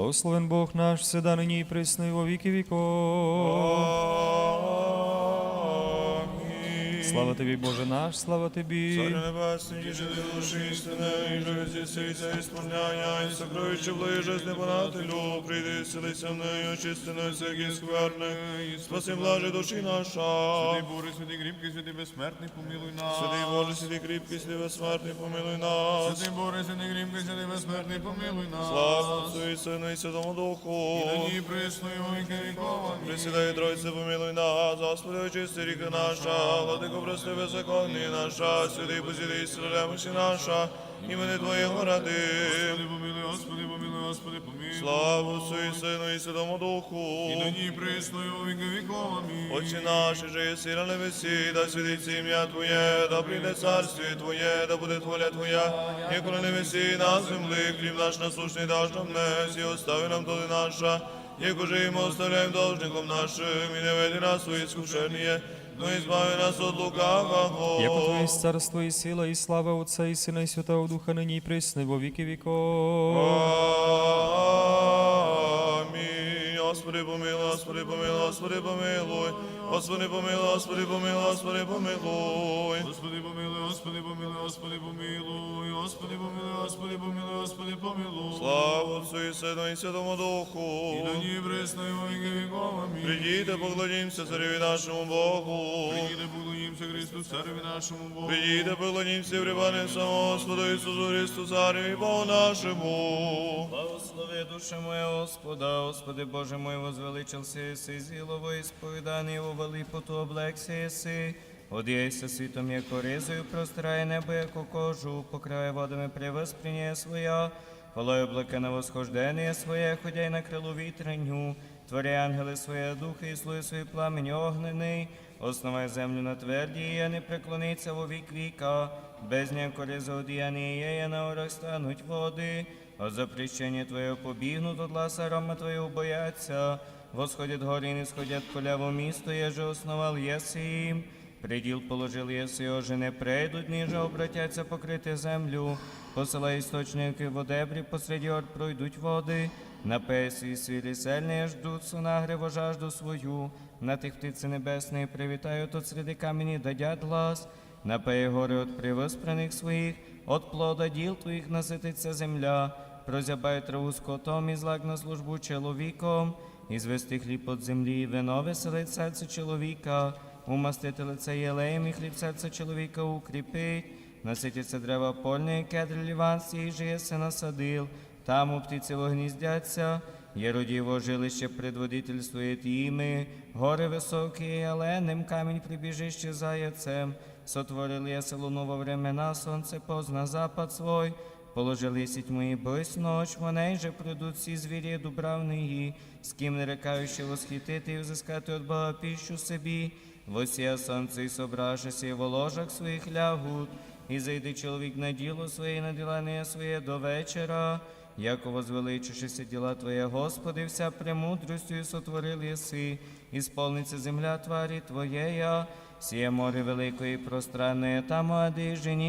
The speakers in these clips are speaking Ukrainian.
Благословен Бог наш, всегда нині і присно, во віки віков. Слава тобі, Боже наш, слава тобі. Царю небесний, діже ти душі істини, і живи зі і сповняня, і сокровище ближе з небонателю, прийди, селися в нею, очистиною всяких скверних, спаси блаже душі наша. Святий Боже, святий кріпкий, святий безсмертний, помилуй нас. Святий Боже, святий кріпкий, святий безсмертний, помилуй нас. Святий Боже, святий кріпкий, святий безсмертний, помилуй нас. Слава Отцю і Сину і Святому Духу. І нині присно, і во віки віков. Присідай, Тройце, помилуй нас, Господи, очисти ріки наша, владико, прости беззаконні наша, святий посіди, ісцелемощі наша, імени Твоєго ради. Господи, помилуй, Господи, помилуй, Господи, помилуй. Слава Отцю і Сину і Святому Духу. І нині присно, і во віки віков. Амінь. Отче наш, же єси на небесі, да святиться ім'я Твоє, да прийде царстві Твоє, да буде воля Твоя, як на небесі на землі, хліб наш насущний даш нам днес, і остави нам доли наша, як уже і ми оставляємо должником нашим, і не веди нас у іскушення, но избави нас от лукавого. Яко Твое есть царство і сила, і слава Отца, і Сина, і Святого Духа, нині і присно, і во віки веков. Аминь. Господи, помилуй, Господи, помилуй, Господи, помилуй. Господи, помилуй, Господи, помилуй, Господи, помилуй. Господи, помилуй, Господи, помилуй, Господи, помилуй. Господи, помилуй, Господи, помилуй, Господи, помилуй. Слава Отцю і Сину і Святому Духу. І нині присно, і во віки віков. Амінь. Придіте, поклонімося цареві нашому Богу. Прийди, поклонімся Христу, цареві нашому Богу. Придіте, поклонімся припадем самому Господу Ісусу Христу, цареві Богу нашому. Благослови душа моя Господа, Господи Боже мой, возвеличился еси, зілово ісповіданий, увели поту облекся єси. Одіяйся світом, як оризою, простирає небо, яку кожу, покрає водами превоспріння своя, Волою облаке на восхождення своє, ходяй на крилу вітреню, творяй ангели своє духи і слуги свої пламень огнений, основай землю на тверді, і не преклониться во вік віка, без ніякої заодіяння є, на орах стануть води, от запрещення Твоє побігнут, от ласа рома Твоєго бояться, восходять горі, не сходять поля во місто, еже основал єси їм. Приділ положил єси, оже не прийдуть, ніже обратяться покрити землю. Посилай істочники в одебрі, посеред ор пройдуть води. На песі свілі сельні ждуть сонагриво жажду свою. На тих птиці небесної привітають от среди камені дадять глас. Напеє гори от привоспрених своїх, от плода діл твоїх насититься земля. Прозябай траву скотом і злак на службу чоловіком. І звести хліб от землі, вино веселить серце чоловіка. Умастити лице єлеєм і хліб серце чоловіка укріпить. Наситяться дерева польне, кедр ліванські, і жиє се насадил. Там у птиці вогніздяться, Єродіво жилище предводительствує тіми, гори високі, але ним камінь прибіжище заяцем. Сотворили я селуну во времена, сонце позна запад свой. Положили сіть мої бись ночь, вони же придуть всі звірі дубравної, з ким не рекаючи восхитити і взискати от Бога піщу собі. Восія сонце і собрашися, в ложах своїх лягут, і зайде чоловік на діло своє, на ділання своє до вечора. Яко возвеличишися діла Твоє, Господи, вся премудростю і сотворил єси, і сповниться земля тварі Твоєя, сіє море великої пространне, там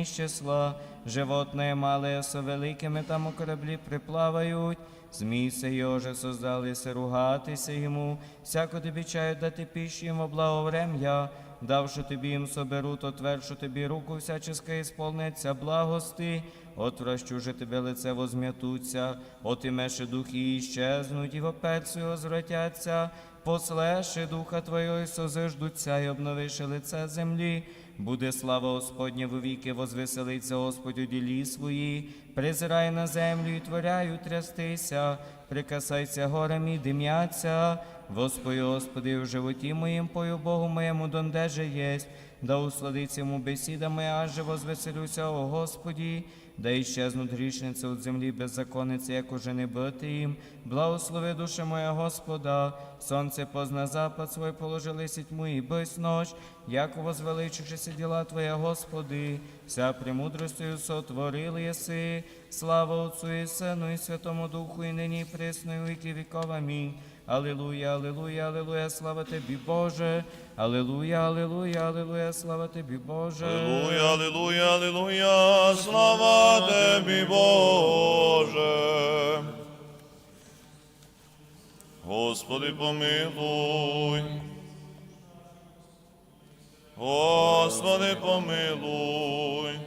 з числа, животне мале, со великими там у кораблі приплавають, змійся йоже создалися ругатися йому, всяко тобі чаю дати піші їм благоврем'я, давши тобі їм соберу, то твершу тобі руку всяческа ісполниться благости, отвращу же тебе лице возм'ятуться, отимеше духи іщезнуть, і в оперцю возвратяться, послеше духа Твого і созиждуться, і обновиши лице землі. Буде слава Господня вовіки, возвеселиться Господь у ділі свої, призирай на землю і творяю трястися, прикасайся горем і дим'яться. Господи, Господи, в животі моїм пою Богу моєму дондеже єсть, да усладиться йому бесіда аже возвеселюся, о Господі, да іщезнуть грішниці від землі беззаконниці, як уже не бити їм. Благослови душа моя Господа, сонце позна запад свой, положили сітьму і бись ночь, як возвеличившися діла Твоя, Господи, вся премудростю сотворили єси, слава Отцу і Сину і Святому Духу, і нині і присно, і віки віков. Амінь. Алілуя, алілуя, алілуя, слава тобі, Боже. Алілуя, алілуя, алілуя, слава тобі, Боже. Аллилуйя, аллилуйя, аллилуйя, слава Тебе, Боже. Господи помилуй. Господи помилуй.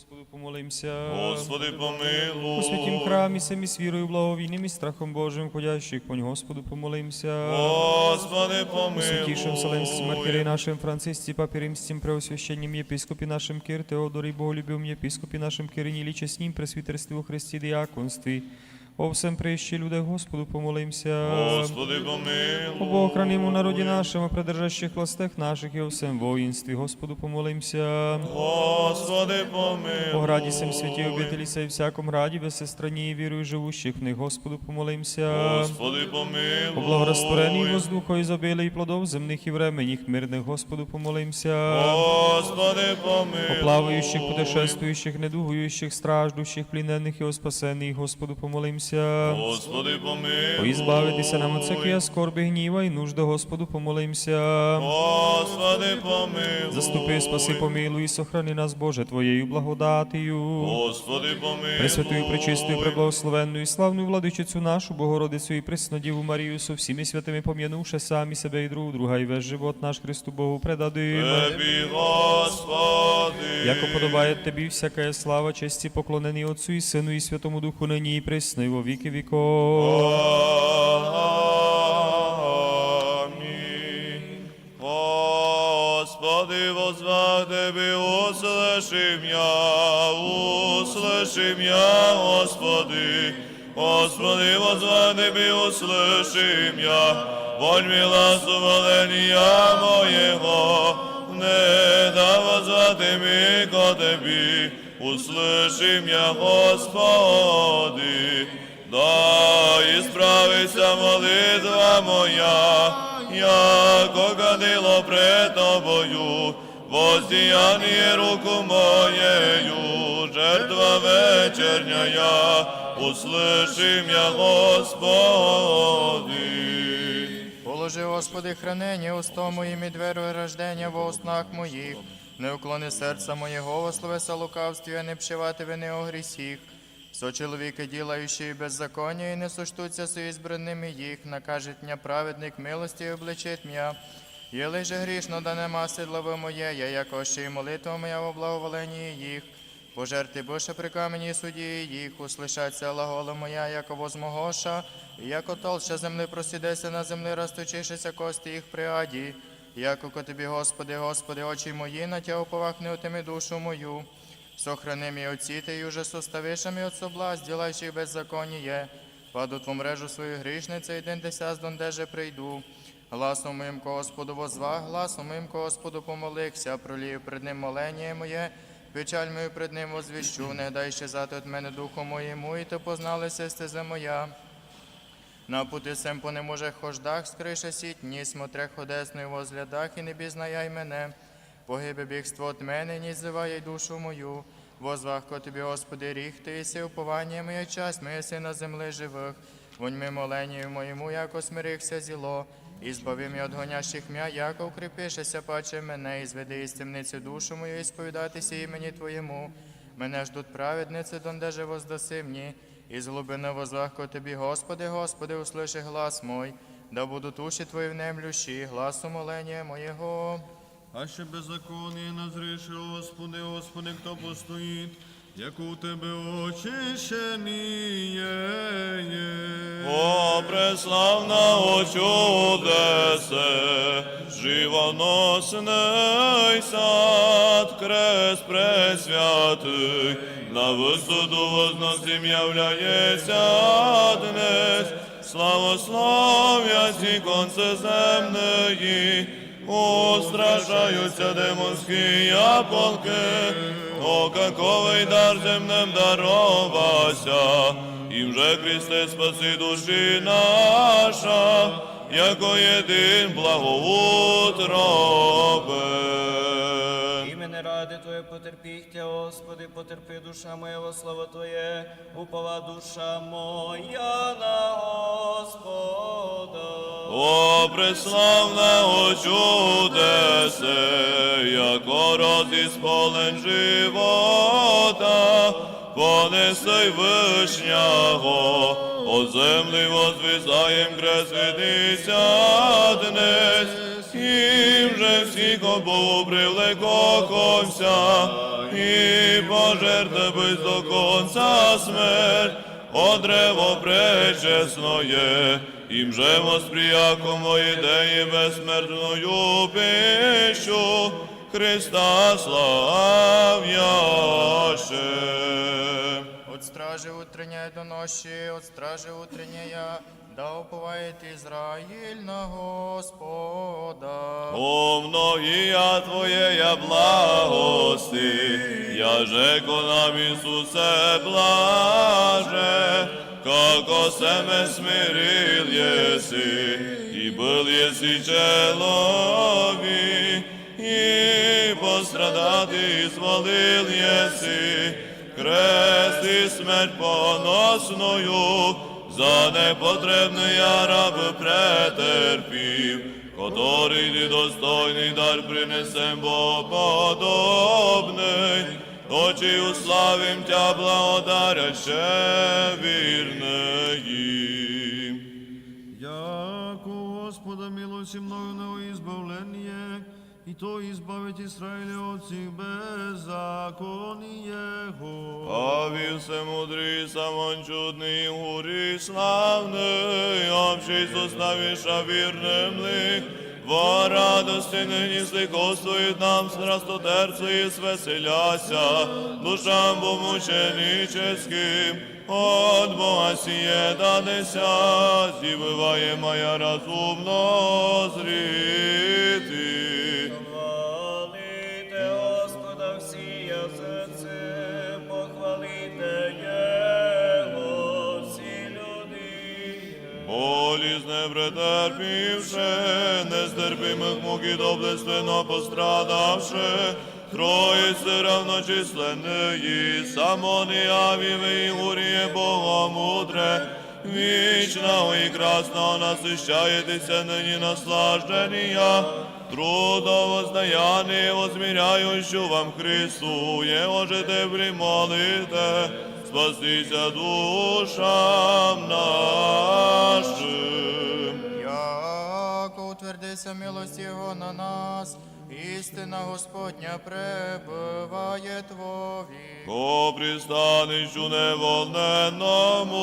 Господу помолимся. Господи помилуй. У святім храмі самі з вірою, благовійним і страхом Божим, ходящих понь Господу помолимся. Господи У помилуй. святейшем Вселенском архиерее нашим Франциске, Папе Римским, Преосвященнем епископе нашим Кир, Теодорі, Боголюбивом епископе нашим Кирині, Лічеснім, пресвітерстві у Христі, диаконстві. О всем прещі люди, Господу помолимся. Господи помилуй. О Богохраниму народі нашому, придержащих властях наших і о всем воїнстві, Господу помолимся. Господи помилуй. О граді сем святі обителі сей всяком граді, без сестрані і вірою живущих в них, Господу помолимся. Господи помилуй. О благорастворенні воздуху і забили і плодов земних і временних мирних, Господу помолимся. Господи помилуй. О плаваючих, путешествуючих, недугуючих, страждущих, плінених і о спасених, Господу помолимся. Господи помилуй. О ізбавитися нам от всякої скорби, гніва і нужди, Господу помолимся. Господи помилуй. Заступи, спаси, помилуй і сохрани нас, Боже, Твоєю благодатію. Господи помилуй. Пресвятую, пречистую, преблагословенную і славну владичицю нашу, Богородицю і Преснодіву Марію, со всіми святими пом'янувши самі себе і друг друга, і весь живот наш Христу Богу предадим. Тебі, Господи. Яко подобає Тобі всяка слава, честі поклонені Отцу і Сину і Святому Духу нині і присно, і во віки віков. Амінь. Господи, возвах Тебе, услыши меня, услыши меня, Господи. Господи, возвах Тебе, услыши меня, вонь милосоволения моего, не да возвати ми ко Тебі, услыши меня, Господи. Да ісправиться молитва моя, яко кадило пред тобою, воздіяние руку моєю, жертва вечерняя, услыши меня, Господи. Положи, Господи, хранення устом моїм і дверу рождення во устнах моїх. Не уклони серця моєго, вословеса лукавстві, а не пшивати вини о грісіх. Со чоловіки, ділаючи беззаконня, і не суштуться со ізбранними їх, накажет мня праведник милості і обличить м'я. Єли же грішно, да нема седлово моє, я яко ще й молитва моя во благоволенні їх. Пожерти Боже при камені суді їх, услышаться глагола моя, яко возмогоша, і яко толща земли просідеться на землі, розточишися кості їх при аді. Якоко тобі, Господи, Господи, очі мої, на тя уповах не отими душу мою. Сохрани мій оці, ти уже составишами от соблазн, ділаючи беззаконіє. Паду тву мрежу свою грішницю, і день десяз дондеже прийду. Гласом моїм Господу возвах, гласом моїм Господу помолився, пролію пред ним молення моє, печаль мою пред ним возвіщу, не дай ще зати від мене духу моєму, і то позналися стеза моя. На пути сем по неможих хождах, скриша сіть, ні смотре ходесною возглядах, і не бізнаяй мене. Погибе бігство от мене, ні зливає душу мою. Возвах ко тобі, Господи, ріг ти, єси уповання моя часть, моя си на земли живих. Вонь ми моленію моєму, яко смирихся зіло. І збави мій от гонящих м'я, яко укріпишеся, паче мене, і зведи із темниці душу мою, і сповідатися імені Твоєму. Мене ждуть праведниці, дондеже воздаси мені, і з глибини возвах ко тобі, Господи, Господи, услыши глас мой, да будуть уші Твої внемлющі, гласу молення моєго. А ще беззаконні назріши, Господи, Господи, хто постоїть, як у Тебе очищені є. О, преславна о чудесе, живоносний сад, крест пресвятий, на висоду возносим являється днес, славослов'я конце земної, устрашаються демонські полки, о, каковый дар земным даровася, им же Христе спаси душі наша, яко єдин. Імени ради Твоє потерпіття, Господи, потерпи душа моя во слава Твоє, упова душа моя на Господа. О, преславне чудесе, яко род із полен живота, понеси вишнього, о землі возвисаєм кресвідися днес, вже всіх привлекохомся, і пожерте без до конца смерть, о древо пречесноє, им же восприяко ідеї безсмертною пищу, Христа славяще. Стражи утренняя до ночи, от стражи утренняя, да уповает Израиль на Господа. О многія Твоєя благости, я жеко нам Ісусе блаже, како семе смирил єси, і был єси человек, і пострадати зволил єси, крест і смерть поносною, за непотребний я раб претерпів, который недостойний дар принесем Бо подобний, очі уславим тя благодаряще вірнеї. Яко Господа милости мною на избавление, и то избавить Израиля от всех беззаконий Его. Паві всемудрий, самон чудний, гурі славний, общий составіша вірним лих, во радості нині сликоствують нам страстотерцю і свеселяся, душам помученическим, от Бога сіє дадеся, зібиває моя разумно зріти. Претерпівши, нестерпимих мук і доблественно пострадавши, Троїці равночисленної, самоніявіві і гуріє Бога мудре, вічного і красного насищаєтеся нині наслаждення, трудо воздаяни, возміряючу вам Христу, Його же те примолите, спастися душам нашим. Утвердися милость Його на нас, істина Господня пребыває Твові. Ко пристанищу неволненому,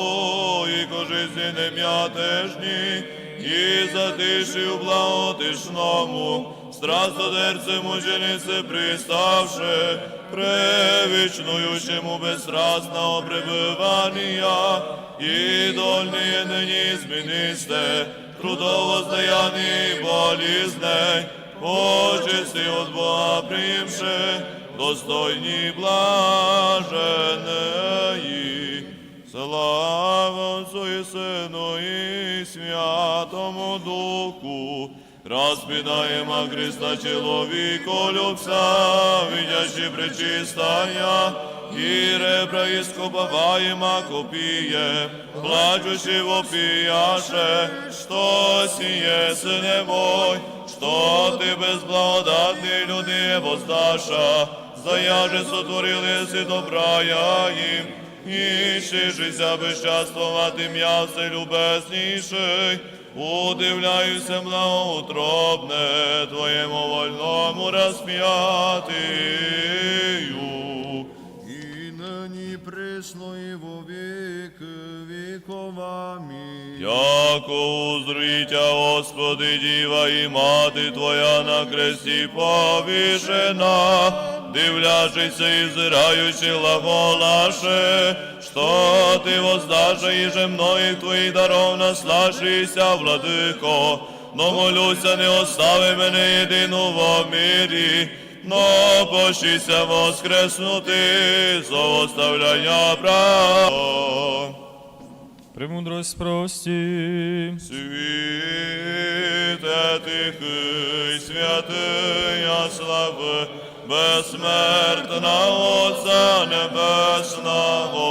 і ко жизни нем'ятежні, і затиші у благотишному, страстодерце мученице приставши, превічнуючому безстрастного пребывания, і дольні нині змінисте, трудово здаяний болізней, Почести от Бога приймши, достойні блаженеї. Слава Отцу і Сину і Святому Духу, распинаємо Христа чоловіко любця, видящи пречистая, і ребра іскоповаємо копіє, плачучи вопіяше, що сіє, сине мой, що ти безблагодатний люди воздаша, заяже сотворили си добра я їм, і шижися безчаствувати м'ясе любесніший, удивляюся благоутробне Твоєму вольному розп'ятию. И во век вековами. Яко узрітя, Господи, діва і мати Твоя на кресті повішена, дивляшися і зираючи глаголаше, що ти воздаше іже многих Твоїх даров наслашися, владико, но молюся, не остави мене єдину во мірі, но пощися воскреснути, зо оставляння право. Премудрость прости. Світе тихий, святия слави, безсмертна Отця Небесного,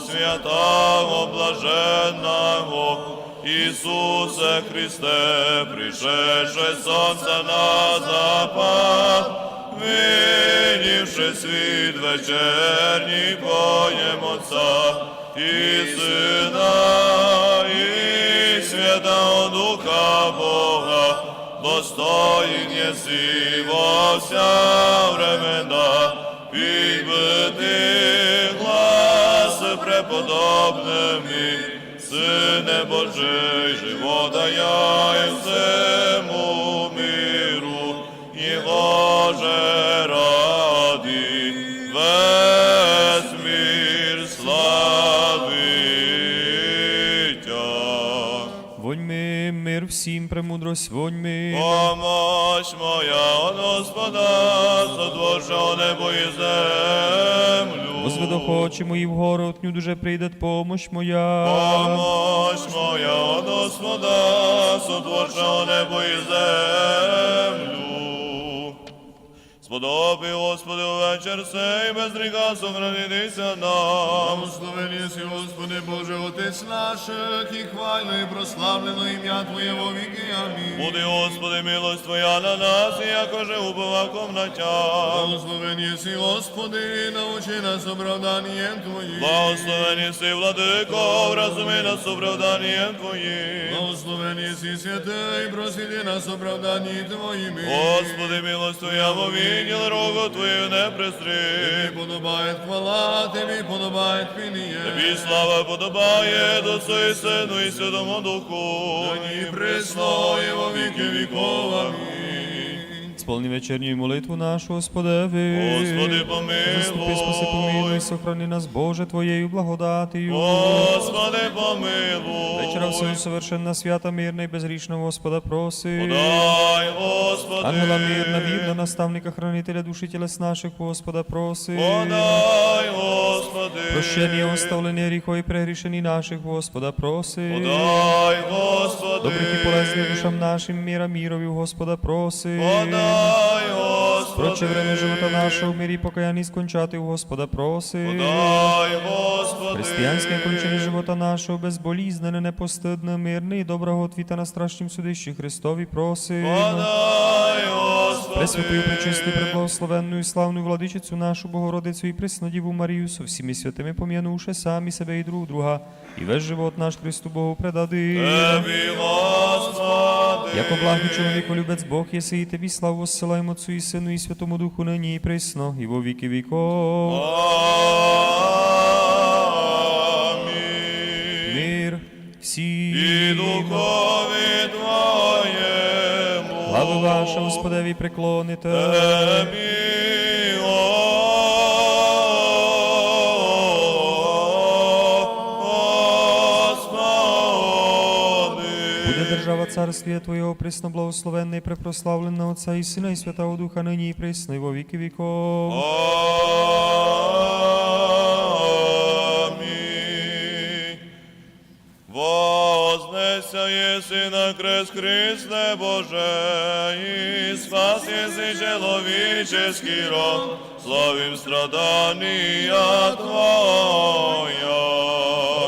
святого блаженного, Ісусе Христе, пришедше сонце на запад, Змінивши світ вечерній, поєм Отця і Сина, і Святого Духа Бога, достоїн єси во вся времена, підбити глас преподобними, Сине Божий, живота я і всему премудрость, воньми. Помощь моя Господа, сотворшого небо і землю. Возведохочі мої вгору, от дуже прийде помощь моя. Помощь моя Господа, сотворшого небо і землю. Сподоби, Господи, увечір сей, без гріха сохранитися нам. Благословен єси, Господи Боже, Отець наших, і хвально і прославлено ім'я Твоє во віки. Амінь. Буди, Господи, милость Твоя на нас, і якоже убиваком на тя. Благословен Господи, научи нас оправданням Твоїм. Благословен єси, владико, вразуми нас оправданням Твоїм. Благословен єси, святий, просвіти нас оправданні Твоїми. Господи, милость Твоя вовіділ, рогу Твою не пристри. Тобі подобає хвала, Тобі подобає пініє. Тобі слава подобає, до і Сину і Святому Духу. Ні присно, і во віки віков. Сповни вечерню молитву нашу, Господеви. Господи, Заступи, спаси, помилуй, помилуй. сохрани нас, Боже, Твоєю благодатію. Господи, помилуй. Вечера всю совершенна, свята, мирна і безгрішна Господа проси. Подай, Господи. Ангела мирна, вірна, наставника, хранителя душі тілес наших, Господа проси. Подай, Господи. Прощення, оставлення гріхов і прегрішені наших, Господа проси. Подай, Господи. Добрих і полезних душам нашим, міра мірові, Господа проси. Подай, Господи. Проче время живота нашого в мирі покаянні скончати у Господа проси. Подай, Господи. Християнське кончення живота нашого безболізнене, непостидне, мирне і доброго отвіта на страшнім судищі Христові проси. Подай, Господи. Пресвятую, пречисту, преблагословенну і славну владичицю нашу Богородицю і Преснодіву Марію, со всіми святими пом'янувши самі себе і друг друга, і весь живот наш Христу Богу предади. Яко благий чоловіко, любець Бог єси, і тобі славу воссилаємо Отцу і Сину і Святому Духу нині і присно, і во віки віков. Ваша, Господеві, приклоните. Буде держава царствія Твоєго присно благословенна і препрославлена Отця і Сина і Святого Духа нині і присно, і во віки віков. Єси на крест Христе Боже, і спас єси человеческий род, славим страдания Твоя.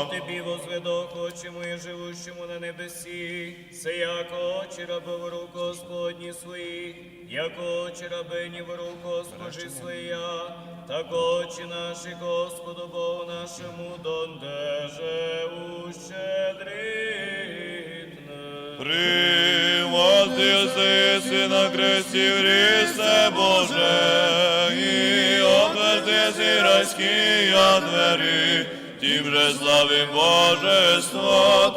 Тобі возведох очему і живущому на небесі, се яко очі раби в руку Господні свої, яко очі рабині в руку Госпожі своя, так очі наші Господу Богу нашому дондеже ущедритне. Привоздился на кресте Христе Боже, и отвертися райские двери, тим же славим Божество.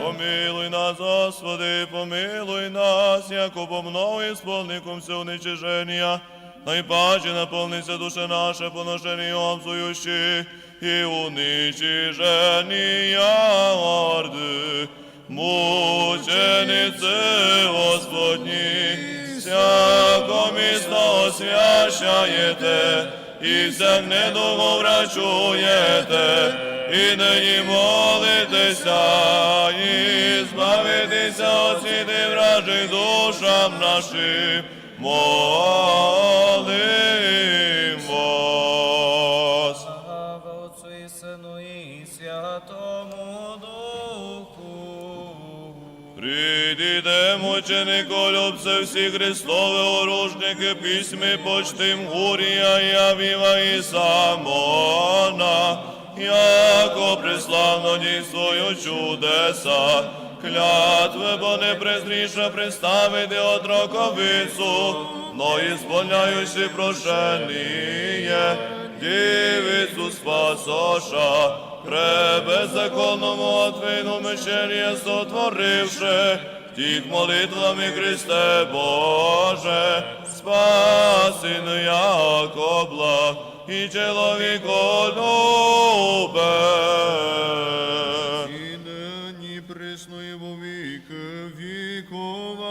Помилуй нас, Господи, помилуй нас, яко по мною исполником все уничижения, Найпаче наповниться душа наша поношенням псующих и уничижения орды. Мученицы Господни, всяко місто освящаєте, і всяк недугу врачуєте, і нині молитеся, і збавитися от світи вражих душам нашим. Молим Прийдіте, мученико, всі Христове оружники, письми почтим Гурія, Явіва і Самона, яко преславно дійствую чудеса, клятви, бо не презріша представити отроковицю, но ісполняючи прошення, дівицю спасоша, Хребе законному отвину мещер'я сотворивши, тих молитвами Христе Боже, спаси яко благ і чоловіко любе. І нині присно і во віки віков.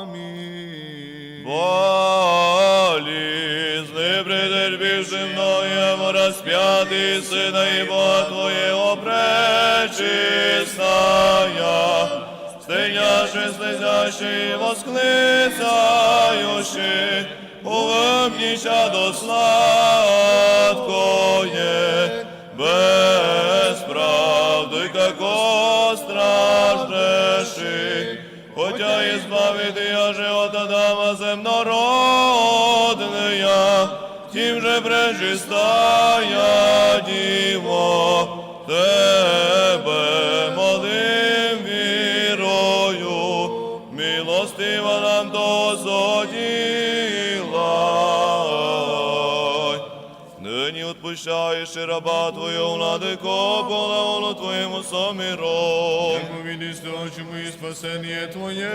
Амінь. Болізни претерпівши мною расп'ятий сина і Бога Твоєго пречистая, стеняши, слезящий, восклицаючи, увемніша до сладкое, без правды, како страждеши, Хотя избавит я же от Адама земнородная, тим же пречистая Діво, Нині отпущаєш раба Твою, владико, полеону Твоєму somiro. Яко видишь то, чему и спасение Твое,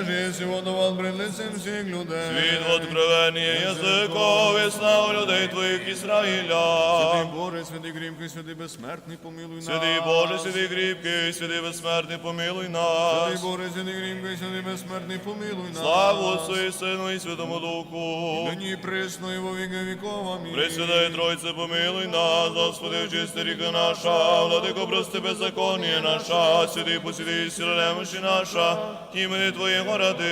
еже сьогодно пред лицем всіх людей. Світ откровення язикові, славу людей Твоїх Ізраїля. Святий Боже, святий кріпкий, святий безсмертний, помилуй нас. Святий Боже, святий кріпкий, святий безсмертний, помилуй нас. Боже, святий кріпкий, святий безсмертний, помилуй нас. Славу Отцу і Сину і Святому Духу. Нині присно і во віки віков. Амінь. Пресвятая Тройце, помилуй нас, Господи, очисти ріка наша, владико, прости беззаконня наша, святий посіди, сіла немощі наша, імені Твоєго ради.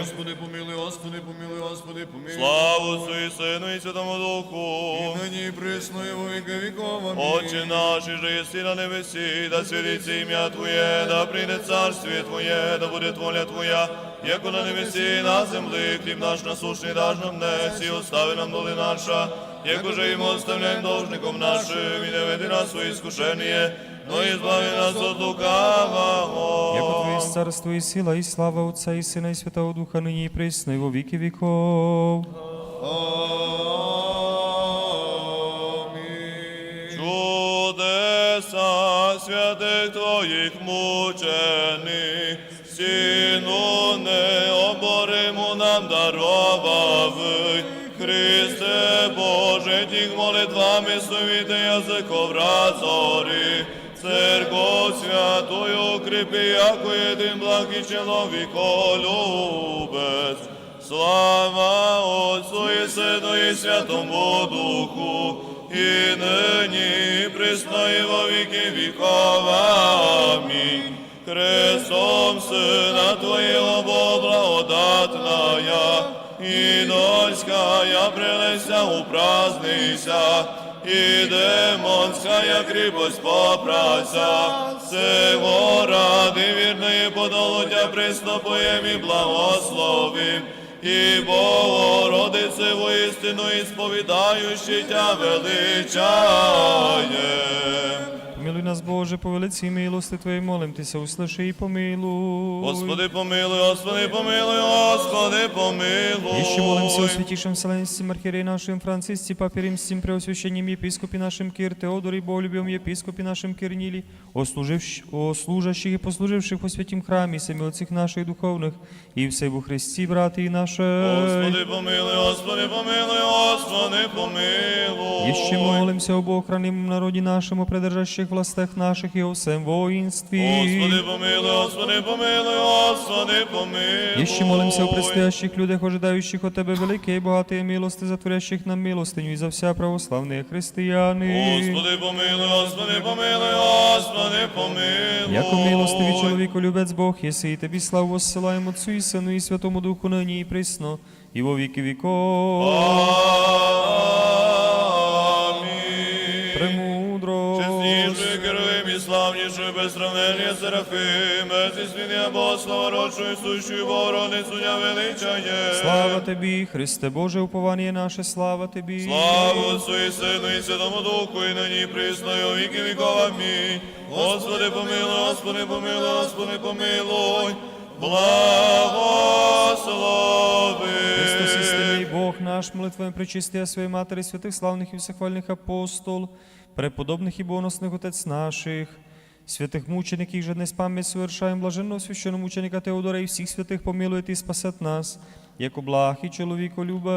Господи, помилуй, Господи, помилуй, Господи, помилуй. Славу і Сину і Святому Духу. Нині присно і во віки віков. Отче наш, же єси на небесі, да святиться ім'я Твоє, да прийде царствіє Твоє, да буде воля Твоя, яко на небесі, на землі, хліб наш насушний даж нам днес, і остави нам доли наша, як уже їм оставляем должником нашим, і не веди нас у іскушення, но і збави нас от лукавого. Яко Твоє есть царство і сила, і слава Отця і Сина, і Святого Духа, нині і присно, і во віки віков. Амінь. Чудеса святих Твоїх мучених, сіну необориму нам даровав. Христе Боже, тих молитвами совіти язиков разори, Церковь святую укріпи, яко єдин благ і чоловіколюбець. Слава Отцу і Сину і Святому Духу, і нині, і во віки віков. Амінь. Христом Сина Твоєго Бога благодатная, і дольськая прелеся упразднися, і демонськая кріпость попрася, сего ради вірної подолуття приступуєм і благословим, і Богородице воістину і сповідаючи тя величає. Помилуй нас, Боже, по велиці милости Твоєї, молим Тися, услиши і помилуй. Господи, помилуй, Господи, помилуй, Господи, помилуй. Еще молимся о святейшем Вселенском архиерее нашим Франциске, Папе Римским, Преосвященнем епископе нашим Кир Теодоре, Боголюбивом епископе нашим Кирниле, о, служивщ- о служащих и послуживших во святім храмі, семі отців наших духовних, і все во Христі, брати і наші. Господи, помилуй, Господи, помилуй, Господи, помилуй. Еще молимся об охранимом народе нашем, о придержащих властях наших и о всем воинстве. Господи, помилуй, Господи, помилуй, Господи, помилуй. Еще молимся о предстоящих людях, ожидающих от Тебе великие и богатые милости, затворящих нам милостыню и за вся православные христианы. Господи, помилуй, Господи, помилуй, Господи, помилуй. Яко милостивий чоловіку любець Бог, єси і тобі славу воссилаємо Отцю і Сину і Святому Духу нині і присно, і во віки віков. Славнішою без сравнення Серафим, без існення Богослава, рочою сущою Богородицю я величає. Слава Тобі, Христе Боже, уповання наше, слава Тобі. Слава Отцу і Сину і Святому Духу, і нині присною віки віков. Амінь. Господи помилуй, Господи помилуй, Господи помилуй. Благослови. Христос істинний Бог наш, молитвами причистия своєї Матері, святих славних і всехвальних апостол, преподобних і боносних отець наших, святих мучеників, же не пам'ять совершаємо блаженного священного мученика Теодора і всіх святих помилуйте і спасет нас, як благ і чоловіко любе.